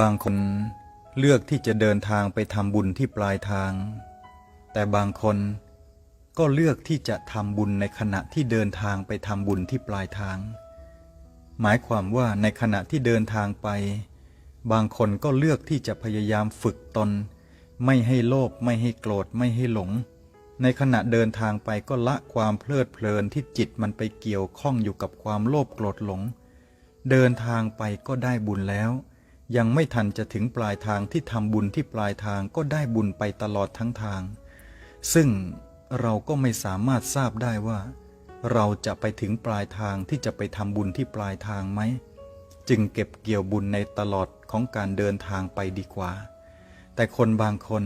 บางคนเลือกที่จะเดินทางไปทำบุญที่ปลายทาง แต่บางคนก็เลือกที่จะทำบุญในขณะที่เดินทางไปทำบุญที่ปลายทาง หมายความว่าในขณะที่เดินทางไป บางคนก็เลือกที่จะพยายามฝึกตน ไม่ให้โลภไม่ให้โกรธไม่ให้หลง ในขณะเดินทางไปก็ละความเพลิดเพลินที่จิตมันไปเกี่ยวข้องอยู่กับความโลภโกรธหลง เดินทางไปก็ได้บุญแล้ว ยังไม่ทันจะถึงปลายทางที่ทำบุญที่ปลายทางก็ได้บุญไปตลอดทั้งทาง ซึ่งเราก็ไม่สามารถทราบได้ว่า เราจะไปถึงปลายทางที่จะไปทำบุญที่ปลายทางไหม จึงเก็บเกี่ยวบุญในตลอดของการเดินทางไปดีกว่า แต่คนบางคน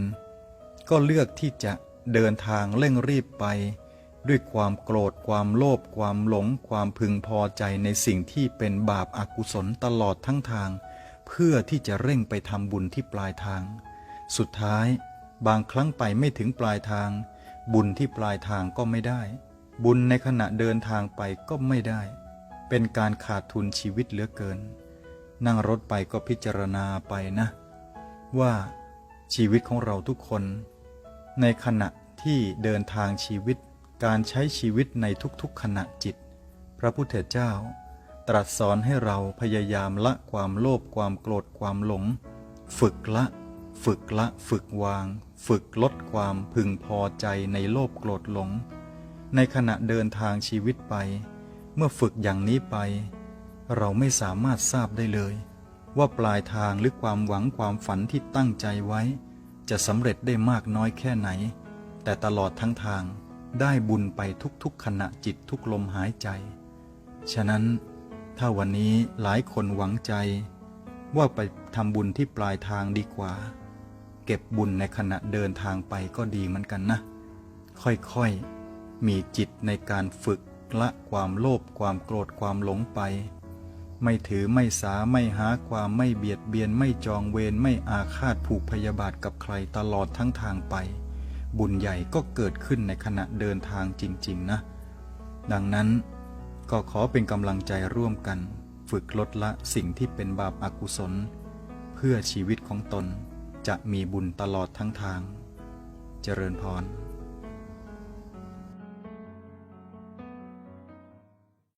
ก็เลือกที่จะเดินทางเร่งรีบไป ด้วยความโกรธความโลภความหลง ความพึงพอใจในสิ่งที่เป็นบาปอากุศลตลอดทั้งทาง เพื่อที่จะเร่งไปทำบุญที่ปลายทาง สุดท้ายบางครั้งไปไม่ถึงปลายทาง บุญที่ปลายทางก็ไม่ได้ บุญในขณะเดินทางไปก็ไม่ได้ เป็นการขาดทุนชีวิตเหลือเกิน นั่งรถไปก็พิจารณาไปนะ ว่าชีวิตของเราทุกคน ในขณะที่เดินทางชีวิตการใช้ชีวิตในทุกๆขณะจิต พระพุทธเจ้า ตรัสสอนให้เราพยายามละความโลภความโกรธความหลง ฝึกละ ฝึกละ ฝึกวาง ฝึกลดความพึงพอใจในโลภโกรธหลง ในขณะเดินทางชีวิตไป เมื่อฝึกอย่างนี้ไป เราไม่สามารถทราบได้เลย ว่าปลายทางหรือความหวังความฝันที่ตั้งใจไว้ จะสำเร็จได้มากน้อยแค่ไหน แต่ตลอดทั้งทางได้บุญไปทุกๆขณะจิตทุกลมหายใจ ฉะนั้น ถ้าวันนี้หลายคนหวังใจ ว่าไปทำบุญที่ปลายทางดีกว่า เก็บบุญในขณะเดินทางไปก็ดีเหมือนกันนะ ค่อยๆ มีจิตในการฝึกละความโลภความโกรธความหลงไป ไม่ถือไม่สาไม่หาความไม่เบียดเบียนไม่จองเวรไม่อาฆาตผูกพยาบาทกับใครตลอดทั้งทางไป บุญใหญ่ก็เกิดขึ้นในขณะเดินทางจริง ๆ นะ ดังนั้น ก็ขอเป็นกำลังใจร่วมกัน ฝึกลดละสิ่งที่เป็นบาปอากุศล เพื่อชีวิตของตนจะมีบุญตลอดทั้งทาง เจริญพร